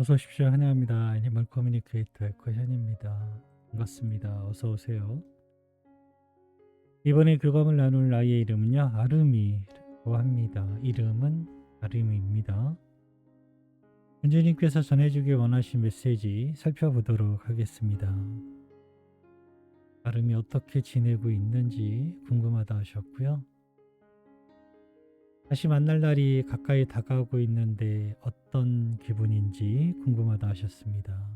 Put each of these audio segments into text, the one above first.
어서 오십시오. 환영합니다. 애니멀 커뮤니케이터 에코현입니다. 반갑습니다. 어서 오세요. 이번에 교감을 나눌 아이의 이름은요. 아름이라고 합니다. 이름은 아름이입니다. 현주님께서 전해주길 원하신 메시지 살펴보도록 하겠습니다. 아름이 어떻게 지내고 있는지 궁금하다 하셨고요. 다시 만날 날이 가까이 다가오고 있는데 어떤 기분인지 궁금하다 하셨습니다.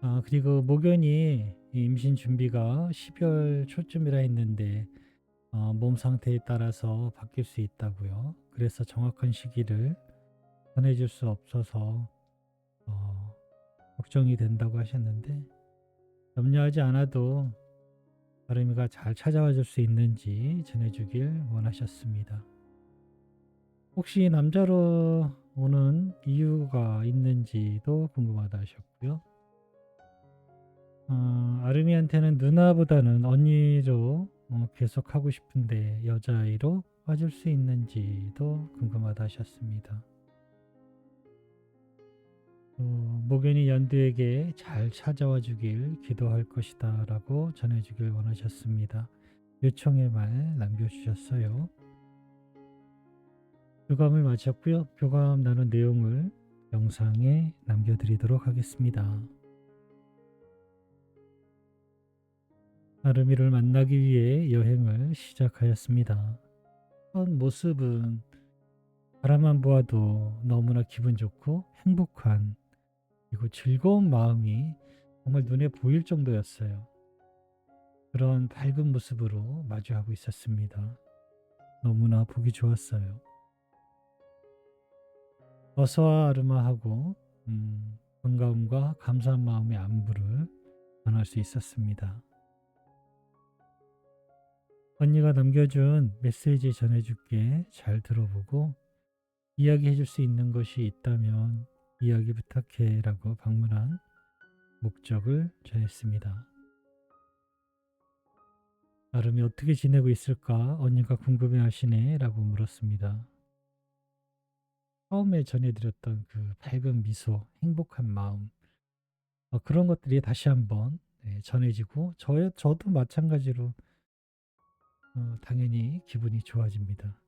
아, 그리고 목연이 임신 준비가 12월 초쯤이라 했는데 어, 몸 상태에 따라서 바뀔 수 있다고요. 그래서 정확한 시기를 전해줄 수 없어서 어, 걱정이 된다고 하셨는데 염려하지 않아도 아름이가 잘 찾아와 줄 수 있는지 전해주길 원하셨습니다. 혹시 남자로 오는 이유가 있는지도 궁금하다 하셨고요. 어, 아름이한테는 누나보다는 언니로 어, 계속 하고 싶은데 여자아이로 와줄 수 있는지도 궁금하다 하셨습니다. 목연이 연두에게 잘 찾아와 주길 기도할 것이다 라고 전해주길 원하셨습니다. 요청의 말 남겨주셨어요. 교감을 마쳤고요. 교감 나눈 내용을 영상에 남겨드리도록 하겠습니다. 아르미를 만나기 위해 여행을 시작하였습니다. 첫 모습은 바라만 보아도 너무나 기분 좋고 행복한 그리고 즐거운 마음이 정말 눈에 보일 정도였어요. 그런 밝은 모습으로 마주하고 있었습니다. 너무나 보기 좋았어요. 어서와 아르마하고 음, 반가움과 감사한 마음의 안부를 전할 수 있었습니다. 언니가 남겨준 메시지 전해줄게 잘 들어보고 이야기해 줄 수 있는 것이 있다면 이야기 부탁해 라고 방문한 목적을 전했습니다. 아름이 어떻게 지내고 있을까 언니가 궁금해 하시네 라고 물었습니다. 처음에 전해드렸던 그 밝은 미소, 행복한 마음 어, 그런 것들이 다시 한번 네, 전해지고 저, 저도 마찬가지로 어, 당연히 기분이 좋아집니다.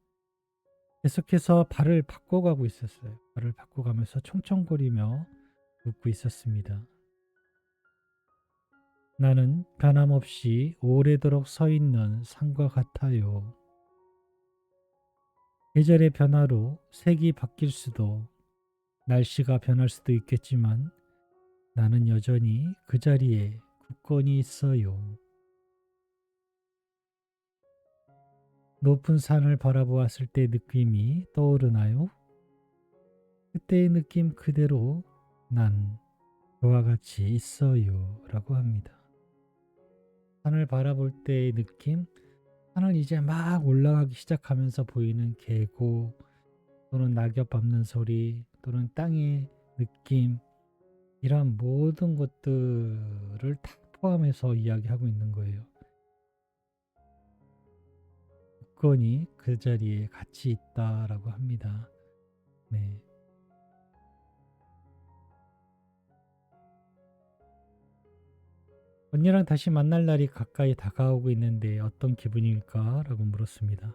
계속해서 발을 바꿔가고 있었어요. 발을 바꿔가면서 총총거리며 웃고 있었습니다. 나는 변함없이 오래도록 서 있는 산과 같아요. 계절의 변화로 색이 바뀔 수도, 날씨가 변할 수도 있겠지만 나는 여전히 그 자리에 굳건히 있어요. 높은 산을 바라보았을 때 느낌이 떠오르나요? 그때의 느낌 그대로 난 그와 같이 있어요. 라고 합니다. 산을 바라볼 때의 느낌, 산을 이제 막 올라가기 시작하면서 보이는 계곡, 또는 낙엽 밟는 소리, 또는 땅의 느낌, 이런 모든 것들을 다 포함해서 이야기하고 있는 거예요. 굳건히 그 자리에 같이 있다라고 합니다. 네. 언니랑 다시 만날 날이 가까이 다가오고 있는데 어떤 기분일까? 라고 물었습니다.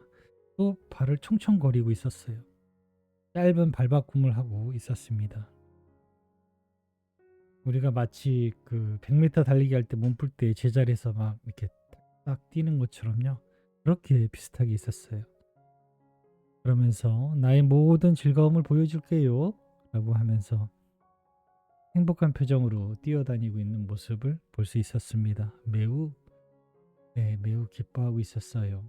또 발을 총총거리고 있었어요. 짧은 발바꿈을 하고 있었습니다. 우리가 마치 그 100m 달리기 할 때 몸풀 때 제자리에서 막 이렇게 딱 뛰는 것처럼요. 그렇게 비슷하게 있었어요. 그러면서 나의 모든 즐거움을 보여줄게요. 라고 하면서 행복한 표정으로 뛰어다니고 있는 모습을 볼 수 있었습니다. 매우, 네, 매우 기뻐하고 있었어요.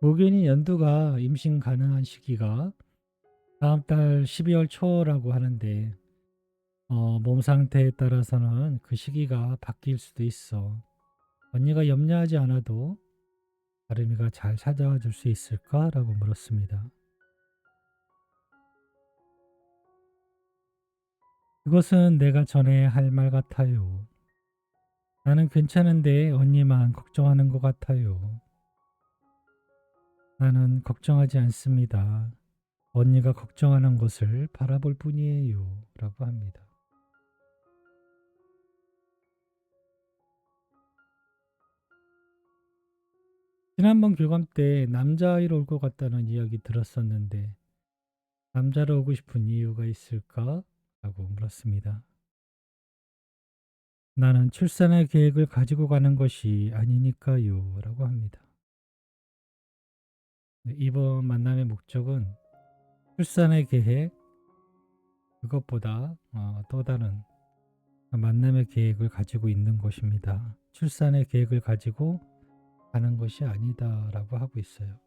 목연이 연두가 임신 가능한 시기가 다음 달 12월 초라고 하는데 어, 몸 상태에 따라서는 그 시기가 바뀔 수도 있어. 언니가 염려하지 않아도 아름이가 잘 찾아와 줄 수 있을까? 라고 물었습니다. 그것은 내가 전에 할 말 같아요. 나는 괜찮은데 언니만 걱정하는 것 같아요. 나는 걱정하지 않습니다. 언니가 걱정하는 것을 바라볼 뿐이에요. 라고 합니다. 지난번 교감 때 남자아이로 올 것 같다는 이야기 들었었는데 남자로 오고 싶은 이유가 있을까? 라고 물었습니다. 나는 출산의 계획을 가지고 가는 것이 아니니까요. 라고 합니다. 네, 이번 만남의 목적은 출산의 계획, 그것보다 어, 또 다른 만남의 계획을 가지고 있는 것입니다. 출산의 계획을 가지고 가는 것이 아니다라고 하고 있어요.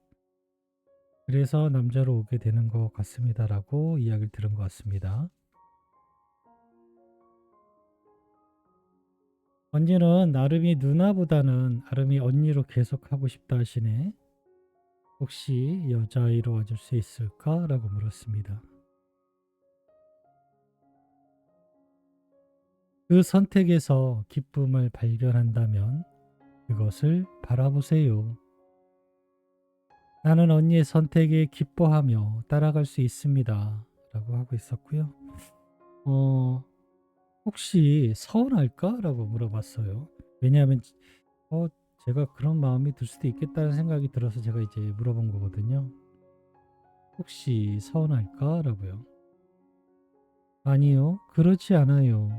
그래서 남자로 오게 되는 것 같습니다라고 이야기를 들은 것 같습니다. 언니는 나름이 누나보다는 아름이 언니로 계속 하고 싶다 하시네. 혹시 여자아이로 와줄 수 있을까? 라고 물었습니다. 그 선택에서 기쁨을 발견한다면 그것을 바라보세요. 나는 언니의 선택에 기뻐하며 따라갈 수 있습니다. 라고 하고 있었고요. 어, 혹시 서운할까? 라고 물어봤어요. 왜냐하면, 어, 제가 그런 마음이 들 수도 있겠다는 생각이 들어서 제가 이제 물어본 거거든요. 혹시 서운할까? 라고요. 아니요, 그렇지 않아요.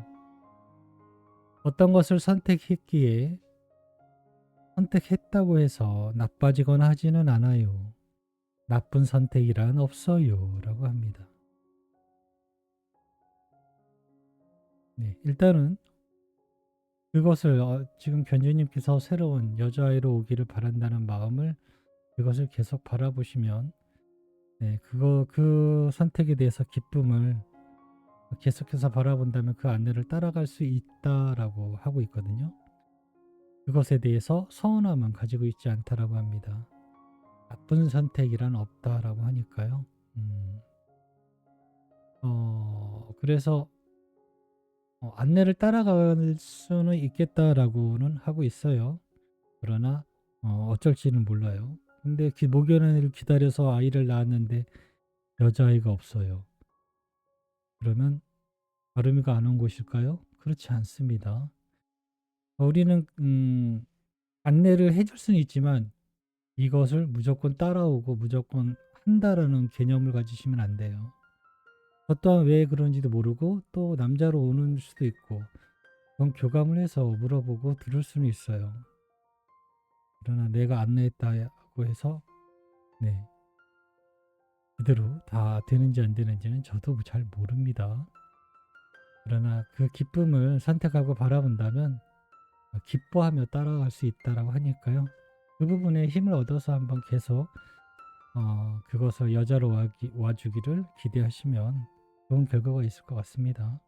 어떤 것을 선택했기에 선택했다고 해서 나빠지거나 하지는 않아요. 나쁜 선택이란 없어요. 라고 합니다. 네, 일단은 그것을 어, 지금 견주님께서 새로운 여자아이로 오기를 바란다는 마음을 그것을 계속 바라보시면 네, 그거 그 선택에 대해서 기쁨을 계속해서 바라본다면 그 안내를 따라갈 수 있다라고 하고 있거든요. 그것에 대해서 서운함은 가지고 있지 않다라고 합니다. 나쁜 선택이란 없다라고 하니까요. 음, 어, 그래서 어, 안내를 따라갈 수는 있겠다라고는 하고 있어요. 그러나 어, 어쩔지는 몰라요. 근데 기, 목요일을 기다려서 아이를 낳았는데 여자아이가 없어요. 그러면 아름이가 안온 것일까요? 그렇지 않습니다. 우리는 음, 안내를 해 줄 수는 있지만 이것을 무조건 따라오고 무조건 한다라는 개념을 가지시면 안 돼요. 저 또한 왜 그런지도 모르고 또 남자로 오는 수도 있고 그건 교감을 해서 물어보고 들을 수는 있어요. 그러나 내가 안내했다고 해서 네 그대로 다 되는지 안 되는지는 저도 잘 모릅니다. 그러나 그 기쁨을 선택하고 바라본다면 기뻐하며 따라갈 수 있다라고 하니까요. 그 부분에 힘을 얻어서 한번 계속 어, 그것을 여자로 와기, 와주기를 기대하시면 좋은 결과가 있을 것 같습니다.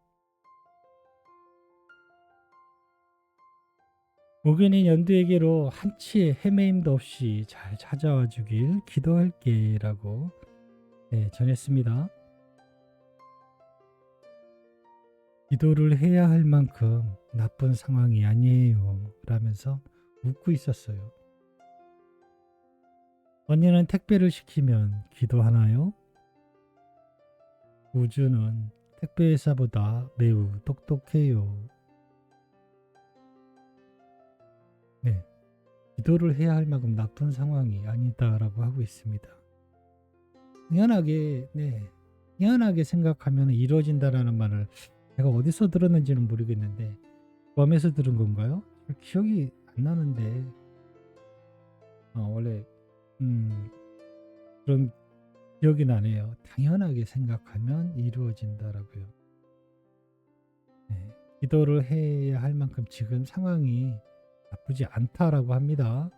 목요인 연두에게로 한치의 헤매임도 없이 잘 찾아와 주길 기도할게 라고 네, 전했습니다. 기도를 해야 할 만큼 나쁜 상황이 아니에요 라면서 웃고 있었어요. 언니는 택배를 시키면 기도하나요? 우주는 택배회사보다 매우 똑똑해요. 네. 기도를 해야 할 만큼 나쁜 상황이 아니다라고 하고 있습니다. 희한하게, 네. 희한하게 생각하면 이루어진다라는 말을 제가 어디서 들었는지는 모르겠는데, 괌에서 들은 건가요? 기억이 안 나는데, 어, 원래, 음, 그런 기억이 나네요. 당연하게 생각하면 이루어진다라고요. 네, 기도를 해야 할 만큼 지금 상황이 나쁘지 않다라고 합니다.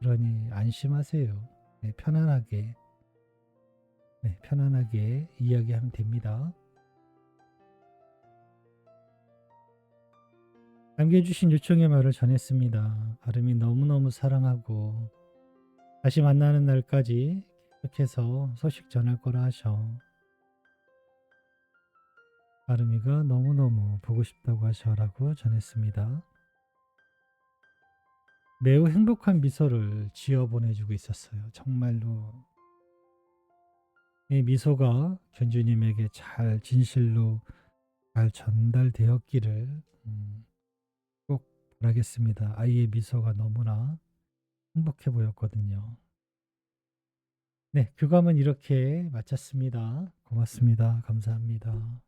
그러니 안심하세요. 네, 편안하게 네, 편안하게 이야기하면 됩니다. 남겨주신 요청의 말을 전했습니다. 아름이 너무너무 사랑하고 다시 만나는 날까지 계속해서 소식 전할 거라 하셔. 아름이가 너무너무 보고 싶다고 하셔라고 전했습니다. 매우 행복한 미소를 지어 보내주고 있었어요. 정말로 이 미소가 견주님에게 잘 진실로 잘 전달되었기를 음, 꼭 바라겠습니다. 아이의 미소가 너무나 행복해 보였거든요. 네, 교감은 이렇게 마쳤습니다. 고맙습니다. 감사합니다.